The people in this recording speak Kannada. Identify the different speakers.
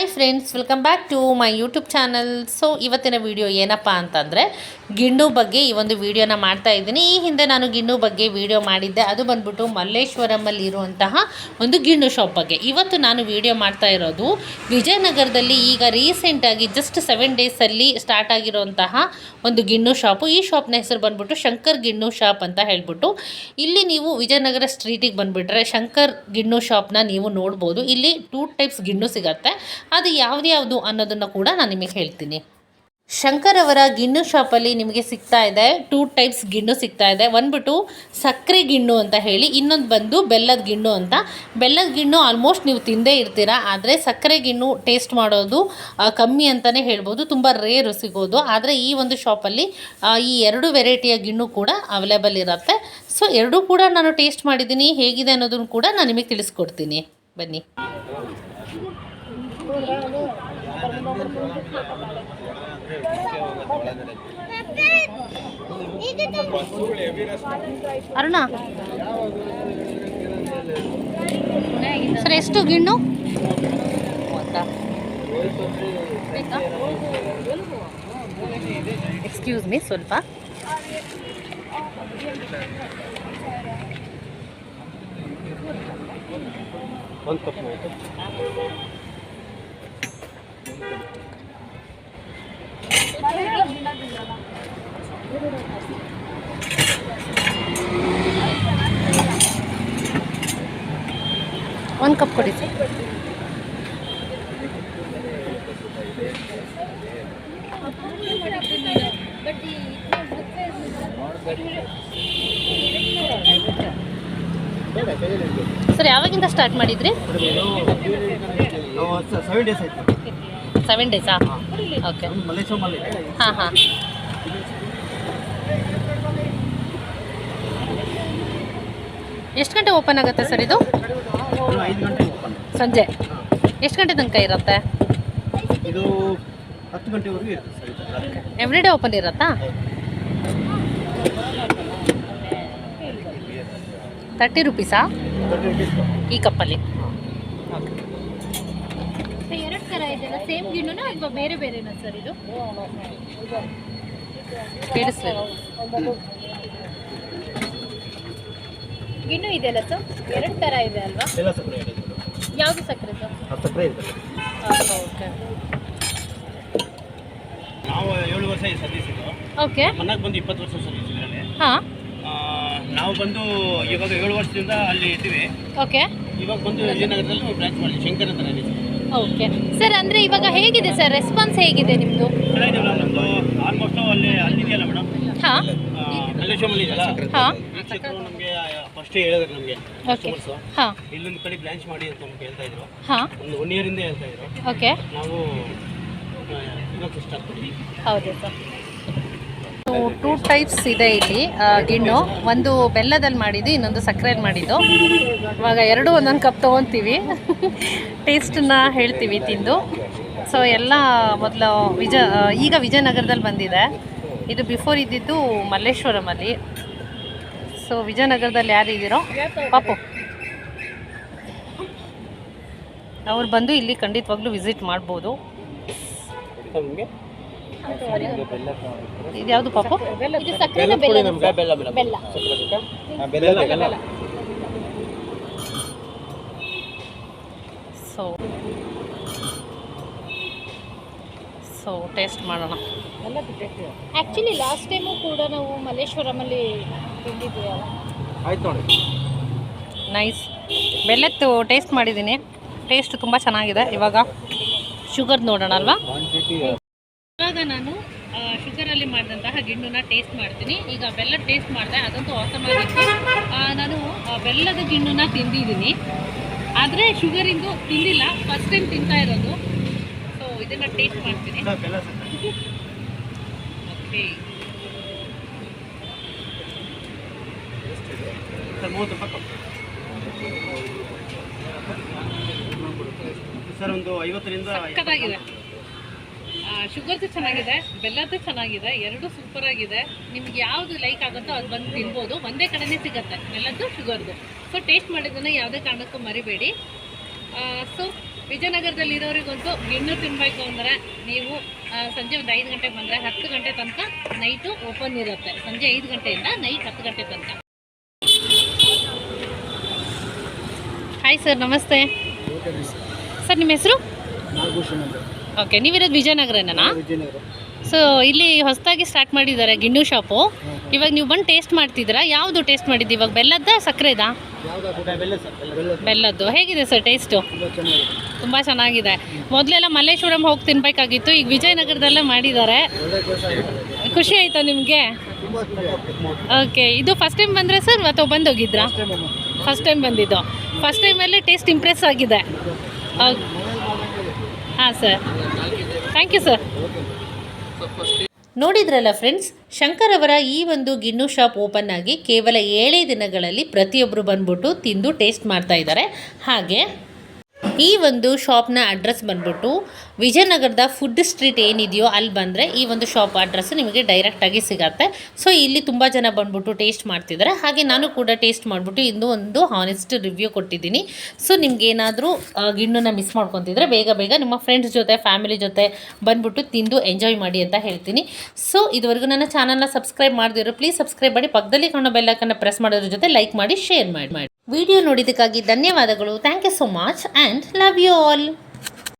Speaker 1: Hi friends, welcome back to my YouTube channel. So ಇವತ್ತಿನ ವಿಡಿಯೋ ಏನಪ್ಪ ಅಂತಂದರೆ ಗಿಣ್ಣು ಬಗ್ಗೆ ಈ ಒಂದು ವಿಡಿಯೋನ ಮಾಡ್ತಾ ಇದ್ದೀನಿ. ಈ ಹಿಂದೆ ನಾನು ಗಿಣ್ಣು ಬಗ್ಗೆ ವಿಡಿಯೋ ಮಾಡಿದ್ದೆ. ಅದು ಬಂದ್ಬಿಟ್ಟು ಮಲ್ಲೇಶ್ವರಮಲ್ಲಿ ಇರುವಂತಹ ಒಂದು ಗಿಣ್ಣು ಶಾಪ್ ಬಗ್ಗೆ. ಇವತ್ತು ನಾನು ವಿಡಿಯೋ ಮಾಡ್ತಾ ಇರೋದು ವಿಜಯನಗರದಲ್ಲಿ ಈಗ ರೀಸೆಂಟಾಗಿ ಜಸ್ಟ್ ಸೆವೆನ್ ಡೇಸಲ್ಲಿ ಸ್ಟಾರ್ಟ್ ಆಗಿರುವಂತಹ ಒಂದು ಗಿಣ್ಣು ಶಾಪು ಈ ಶಾಪ್ನ ಹೆಸರು ಬಂದ್ಬಿಟ್ಟು ಶಂಕರ್ ಗಿಣ್ಣು ಶಾಪ್ ಅಂತ ಹೇಳ್ಬಿಟ್ಟು, ಇಲ್ಲಿ ನೀವು ವಿಜಯನಗರ ಸ್ಟ್ರೀಟಿಗೆ ಬಂದುಬಿಟ್ರೆ ಶಂಕರ್ ಗಿಣ್ಣು ಶಾಪ್ನ ನೀವು ನೋಡ್ಬೋದು. ಇಲ್ಲಿ ಟೂ ಟೈಪ್ಸ್ ಗಿಣ್ಣು ಸಿಗತ್ತೆ. ಅದು ಯಾವ್ದ್ಯಾವುದು ಅನ್ನೋದನ್ನು ಕೂಡ ನಾನು ನಿಮಗೆ ಹೇಳ್ತೀನಿ. ಶಂಕರ್ ಅವರ ಗಿಣ್ಣು ಶಾಪಲ್ಲಿ ನಿಮಗೆ ಸಿಗ್ತಾ ಇದೆ, ಟೂ ಟೈಪ್ಸ್ ಗಿಣ್ಣು ಸಿಗ್ತಾ ಇದೆ. ಒಂದ್ಬಿಟ್ಟು ಸಕ್ಕರೆ ಗಿಣ್ಣು ಅಂತ ಹೇಳಿ, ಇನ್ನೊಂದು ಬಂದು ಬೆಲ್ಲದ ಗಿಣ್ಣು ಅಂತ. ಬೆಲ್ಲದ ಗಿಣ್ಣು ಆಲ್ಮೋಸ್ಟ್ ನೀವು ತಿಂದೇ ಇರ್ತೀರಾ, ಆದರೆ ಸಕ್ಕರೆ ಗಿಣ್ಣು ಟೇಸ್ಟ್ ಮಾಡೋದು ಕಮ್ಮಿ ಅಂತಲೇ ಹೇಳ್ಬೋದು. ತುಂಬ ರೇರು ಸಿಗೋದು. ಆದರೆ ಈ ಒಂದು ಶಾಪಲ್ಲಿ ಈ ಎರಡು ವೆರೈಟಿಯ ಗಿಣ್ಣು ಕೂಡ ಅವೈಲೇಬಲ್ ಇರುತ್ತೆ. ಸೊ ಎರಡೂ ಕೂಡ ನಾನು ಟೇಸ್ಟ್ ಮಾಡಿದ್ದೀನಿ. ಹೇಗಿದೆ ಅನ್ನೋದನ್ನು ಕೂಡ ನಾನು ನಿಮಗೆ ತಿಳಿಸ್ಕೊಡ್ತೀನಿ. ಬನ್ನಿ. ಅರುಣ. ಸರ್ ಎಷ್ಟು ಗಿಣ್ಣು? ಎಕ್ಸ್ಕ್ಯೂಸ್ ಮೀ ಸ್ವಲ್ಪ.
Speaker 2: ಒಂದು ಕಪ್
Speaker 1: ಒಂದು ಕಪ್ ಕೊಡಿ ಸರ್. ಸರ್ ಯಾವಾಗಿಂದ ಸ್ಟಾರ್ಟ್ ಮಾಡಿದ್ರಿ?
Speaker 2: ಸೆವೆನ್ ಡೇಸ್ ಆಯ್ತು.
Speaker 1: ಸೆವೆನ್ ಡೇಸಾ ಓಕೆ ಹಾಂ ಹಾಂ. ಎಷ್ಟು ಗಂಟೆ ಓಪನ್ ಆಗುತ್ತೆ ಸರ್ ಇದು? ಸಂಜೆ. ಎಷ್ಟು ಗಂಟೆ ತನಕ ಇರುತ್ತೆ?
Speaker 2: ಇದು ಹತ್ತು ಗಂಟೆವರೆಗೂ ಇರುತ್ತೆ.
Speaker 1: ಎವ್ರಿ ಡೇ ಓಪನ್ ಇರುತ್ತಾ? ತರ್ಟಿ ರುಪೀಸಾ. ಈ ಕಪ್ಪಲ್ಲಿ.
Speaker 3: ಎರಡು ಥರ ಇದೆಲ್ಲ ಸೇಮ್ ಗಿಣ್ಣುನ ಅಥವಾ ಬೇರೆ ಬೇರೆನಾ ಸರ್ ಇದು?
Speaker 1: ಕೇಳಿಸ್ಲಿಲ್ಲ.
Speaker 3: ಗಿಣ್ಣು ಇದೆಯಲ್ಲ ಸರ್ ಎರಡು ಥರ ಇದೆ ಅಲ್ವಾ?
Speaker 2: ಎಲ್ಲ ಸಕ್ಕರೆ ಇದೆ.
Speaker 3: ಯಾವುದು ಸಕ್ಕರೆ ಸರ್
Speaker 2: ಹತ್ತು ಸಕ್ಕರೆ ಇದೆ.
Speaker 1: ಓಕೆ
Speaker 2: ನಾವು ಏಳು ವರ್ಷ ಈ ಸರ್ವಿಸ್ ಇದು.
Speaker 1: ಓಕೆ
Speaker 2: ಮನೆಗೆ ಬಂದು ಇಪ್ಪತ್ತು ವರ್ಷ ಸರ್ವಿಸ್ ಇದರಲ್ಲಿ
Speaker 1: ಹಾಂ.
Speaker 2: ನಾವು ಬಂದು ಇವಾಗ ಏಳು ವರ್ಷದಿಂದ ಅಲ್ಲಿ ಇದ್ದೀವಿ.
Speaker 1: ಓಕೆ
Speaker 2: ಇವಾಗ ಬಂದು ವಿಜಯನಗರದಲ್ಲಿ ಬ್ರಾಂಚ್ ಮಾಡಿದ್ವಿ ಶಂಕರ್ ಅಂತ
Speaker 1: ಓಕೆ
Speaker 3: ಸರ್ ಅಂದರೆ ಇವಾಗ ಹೇಗಿದೆ ಸರ್ ರೆಸ್ಪಾನ್ಸ್ ಹೇಗಿದೆ ನಿಮ್ಮದು
Speaker 2: ಆಲ್ಮೋಸ್ಟ್ ಅಲ್ಲಿ ಅಲ್ಲಿದೆಯಲ್ಲ ಮೇಡಮ್
Speaker 1: ಹಾಂ. ಹಾಂ.
Speaker 2: ಫಸ್ಟ್ ಹೇಳಿದ್ರು ನಮಗೆ.
Speaker 1: ಓಕೆ
Speaker 2: ಕಸ್ಟಮರ್ಸು
Speaker 1: ಹಾಂ.
Speaker 2: ಇಲ್ಲೊಂದು ಕಡೆ ಬ್ರಾಂಚ್ ಮಾಡಿ ಅಂತ ನಮ್ಗೆ ಹೇಳ್ತಾ ಇದ್ರು.
Speaker 1: ಹಾಂ.
Speaker 2: ಒಂದು ಒನ್ ಇಯರಿಂದ ಹೇಳ್ತಾ ಇದ್ರು.
Speaker 1: ಓಕೆ
Speaker 2: ನಾವು ಇವಾಗ ಸ್ಟಾರ್ಟ್ ಮಾಡಿದ್ವಿ.
Speaker 1: ಹೌದು ಸರ್ ಟೂ ಟೈಪ್ಸ್ ಇದೆ ಇಲ್ಲಿ ಗಿಣ್ಣು. ಒಂದು ಬೆಲ್ಲದಲ್ಲಿ ಮಾಡಿದ್ದು, ಇನ್ನೊಂದು ಸಕ್ಕರೆಯಲ್ಲಿ ಮಾಡಿದ್ದು. ಇವಾಗ ಎರಡು ಒಂದೊಂದು ಕಪ್ ತೊಗೊತೀವಿ. ಟೇಸ್ಟನ್ನ ಹೇಳ್ತೀವಿ ತಿಂದು. ಸೊ ಎಲ್ಲ ಮೊದಲು ವಿಜ ಈಗ ವಿಜಯನಗರದಲ್ಲಿ ಬಂದಿದೆ. ಇದು ಬಿಫೋರ್ ಇದ್ದಿದ್ದು ಮಲ್ಲೇಶ್ವರಮಲ್ಲಿ. ಸೊ ವಿಜಯನಗರದಲ್ಲಿ ಯಾರು ಇದ್ದೀರೋ ಪಾಪು. ಅವ್ರು ಬಂದು ಇಲ್ಲಿ ಖಂಡಿತವಾಗ್ಲೂ ವಿಸಿಟ್ ಮಾಡ್ಬೋದು. ಇದು ಯಾವುದು ಪಾಪು?
Speaker 3: ಇದು ಸಕ್ಕರೆನ ಬೆಲ್ಲ.
Speaker 2: ಬೆಲ್ಲ
Speaker 3: ಬೆಲ್ಲ
Speaker 2: ಬೆಲ್ಲ. ಬೆಲ್ಲ.
Speaker 1: ಸೊ ಸೊ ಟೇಸ್ಟ್ ಮಾಡೋಣ.
Speaker 3: ಆ್ಯಕ್ಚುಲಿ ಲಾಸ್ಟ್ ಟೈಮು ಕೂಡ ನಾವು ಮಲ್ಲೇಶ್ವರಮಲ್ಲಿ ತಿಂದಿದ್ವಿ
Speaker 2: ಆಯ್ತು ನೋಡಿ.
Speaker 1: ನೈಸ್ ಬೆಲ್ಲತ್ತು ಟೇಸ್ಟ್ ಮಾಡಿದ್ದೀನಿ. ಟೇಸ್ಟ್ ತುಂಬ ಚೆನ್ನಾಗಿದೆ. ಇವಾಗ ಶುಗರ್ ನೋಡೋಣ ಅಲ್ವಾ? ಇವಾಗ ನಾನು ಶುಗರಲ್ಲಿ ಮಾಡಿದಂತಹ ಗಿಣ್ಣನ್ನ ಟೇಸ್ಟ್ ಮಾಡ್ತೀನಿ. ಈಗ ಬೆಲ್ಲ ಟೇಸ್ಟ್ ಮಾಡಿದೆ ಅದಂತೂ ಆಗಿತ್ತು. ನಾನು ಬೆಲ್ಲದ ಗಿಣ್ಣನ್ನ ತಿಂದಿದ್ದೀನಿ. ಆದರೆ ಶುಗರಿಂದು ತಿಂದಿಲ್ಲ ಫಸ್ಟ್ ಟೈಮ್ ತಿಂತಾ ಇರೋದು. ಸೊ ಇದನ್ನು ಟೇಸ್ಟ್ ಮಾಡ್ತೀನಿ. ಓಕೆ
Speaker 2: ಸರ್ ಒಂದು ಐವತ್ತರಿಂದ
Speaker 1: ಶುಗರ್ದು ಚೆನ್ನಾಗಿದೆ ಬೆಲ್ಲದ್ದು ಚೆನ್ನಾಗಿದೆ ಎರಡು ಸೂಪರ್ ಆಗಿದೆ. ನಿಮ್ಗೆ ಯಾವುದು ಲೈಕ್ ಆಗುತ್ತೋ ಅದು ಬಂದು ತಿನ್ಬೋದು. ಒಂದೇ ಕಡೆನೇ ಸಿಗುತ್ತೆ ಬೆಲ್ಲದ್ದು ಶುಗರ್ದು ಸೊ ಟೇಸ್ಟ್ ಮಾಡಿದ್ದನ್ನು ಯಾವುದೇ ಕಾರಣಕ್ಕೂ ಮರಿಬೇಡಿ. ಸೊ ವಿಜಯನಗರದಲ್ಲಿ ಇರೋರಿಗಂತೂ ಗಿಣ್ಣು ತಿನ್ನಬೇಕು ಅಂದರೆ ನೀವು ಸಂಜೆ ಒಂದು ಐದು ಗಂಟೆಗೆ ಬಂದರೆ ಹತ್ತು ಗಂಟೆ ತನಕ ನೈಟು ಓಪನ್ ಇರುತ್ತೆ. ಸಂಜೆ ಐದು ಗಂಟೆಯಿಂದ ನೈಟ್ ಹತ್ತು ಗಂಟೆ ತನಕ. ಹಾಯ್ ಸರ್ ನಮಸ್ತೆ. ಸರ್ ನಿಮ್ಮ ಹೆಸರು? ಓಕೆ ನೀವಿರೋದು ವಿಜಯನಗರನಾ
Speaker 2: ವಿಜಯನಗರ.
Speaker 1: ಸೊ ಇಲ್ಲಿ ಹೊಸದಾಗಿ ಸ್ಟಾರ್ಟ್ ಮಾಡಿದ್ದಾರೆ ಗಿಣ್ಣು ಶಾಪು ಇವಾಗ ನೀವು ಬಂದು ಟೇಸ್ಟ್ ಮಾಡ್ತಿದ್ದೀರಾ? ಯಾವುದು ಟೇಸ್ಟ್ ಮಾಡಿದ್ದು? ಇವಾಗ ಬೆಲ್ಲದ ಸಕ್ಕರೆದಾ? ಬೆಲ್ಲದ್ದು. ಹೇಗಿದೆ ಸರ್ ಟೇಸ್ಟು
Speaker 2: ತುಂಬ ಚೆನ್ನಾಗಿದೆ.
Speaker 1: ಮೊದಲೆಲ್ಲ ಮಲ್ಲೇಶ್ವರಂ ಹೋಗಿ ತಿನ್ಬೇಕಾಗಿತ್ತು ಈಗ ವಿಜಯನಗರದಲ್ಲೇ ಮಾಡಿದ್ದಾರೆ. ಖುಷಿ ಆಯ್ತಾ ನಿಮಗೆ? ಓಕೆ ಇದು ಫಸ್ಟ್ ಟೈಮ್ ಬಂದರೆ ಸರ್ ಅಥವಾ ಬಂದೋಗಿದ್ರಾ ಫಸ್ಟ್ ಟೈಮ್ ಬಂದಿದ್ದು. ಫಸ್ಟ್ ಟೈಮಲ್ಲಿ ಟೇಸ್ಟ್ ಇಂಪ್ರೆಸ್ ಆಗಿದೆ. ಹಾಂ ಸರ್ ಥ್ಯಾಂಕ್ ಯು ಸರ್ ನೋಡಿದ್ರಲ್ಲ ಫ್ರೆಂಡ್ಸ್ ಶಂಕರ್ ಅವರ ಈ ಒಂದು ಗಿಣ್ಣು ಶಾಪ್ ಓಪನ್ ಆಗಿ ಕೇವಲ ಏಳೇ ದಿನಗಳಲ್ಲಿ ಪ್ರತಿಯೊಬ್ಬರು ಬಂದ್ಬಿಟ್ಟು ತಿಂದು ಟೇಸ್ಟ್ ಮಾಡ್ತಾ ಇದ್ದಾರೆ. ಹಾಗೆ ಈ ಒಂದು ಶಾಪ್ನ ಅಡ್ರೆಸ್ ಬಂದ್ಬಿಟ್ಟು ವಿಜಯನಗರದ ಫುಡ್ ಸ್ಟ್ರೀಟ್ ಏನಿದೆಯೋ ಅಲ್ಲಿ ಬಂದರೆ ಈ ಒಂದು ಶಾಪ್ ಅಡ್ರೆಸ್ ನಿಮಗೆ ಡೈರೆಕ್ಟಾಗಿ ಸಿಗತ್ತೆ. ಸೊ ಇಲ್ಲಿ ತುಂಬ ಜನ ಬಂದ್ಬಿಟ್ಟು ಟೇಸ್ಟ್ ಮಾಡ್ತಿದ್ದಾರೆ. ಹಾಗೆ ನಾನು ಕೂಡ ಟೇಸ್ಟ್ ಮಾಡಿಬಿಟ್ಟು ಇಂದು ಒಂದು ಹಾನೆಸ್ಟ್ ರಿವ್ಯೂ ಕೊಟ್ಟಿದ್ದೀನಿ. ಸೊ ನಿಮ್ಗೆ ಏನಾದರೂ ಗಿಣ್ಣನ್ನ ಮಿಸ್ ಮಾಡ್ಕೊತಿದ್ರೆ ಬೇಗ ಬೇಗ ನಿಮ್ಮ ಫ್ರೆಂಡ್ಸ್ ಜೊತೆ ಫ್ಯಾಮಿಲಿ ಜೊತೆ ಬಂದ್ಬಿಟ್ಟು ತಿಂದು ಎಂಜಾಯ್ ಮಾಡಿ ಅಂತ ಹೇಳ್ತೀನಿ. ಸೊ ಇದುವರೆಗೂ ನನ್ನ ಚಾನಲ್ನ ಸಬ್ಸ್ಕ್ರೈಬ್ ಮಾಡಿದ್ರು ಪ್ಲೀಸ್ ಸಬ್ಸ್ಕ್ರೈಬ್ ಮಾಡಿ. ಪಕ್ಕದಲ್ಲಿ ಕಾಣೋ ಬೆಲ್ಲಕನ್ನು ಪ್ರೆಸ್ ಮಾಡೋದ್ರ ಜೊತೆ ಲೈಕ್ ಮಾಡಿ ಶೇರ್ ಮಾಡಿ ಮಾಡಿ. ವಿಡಿಯೋ ನೋಡಿದ್ದಕ್ಕಾಗಿ ಧನ್ಯವಾದಗಳು. Thank you so much and love you all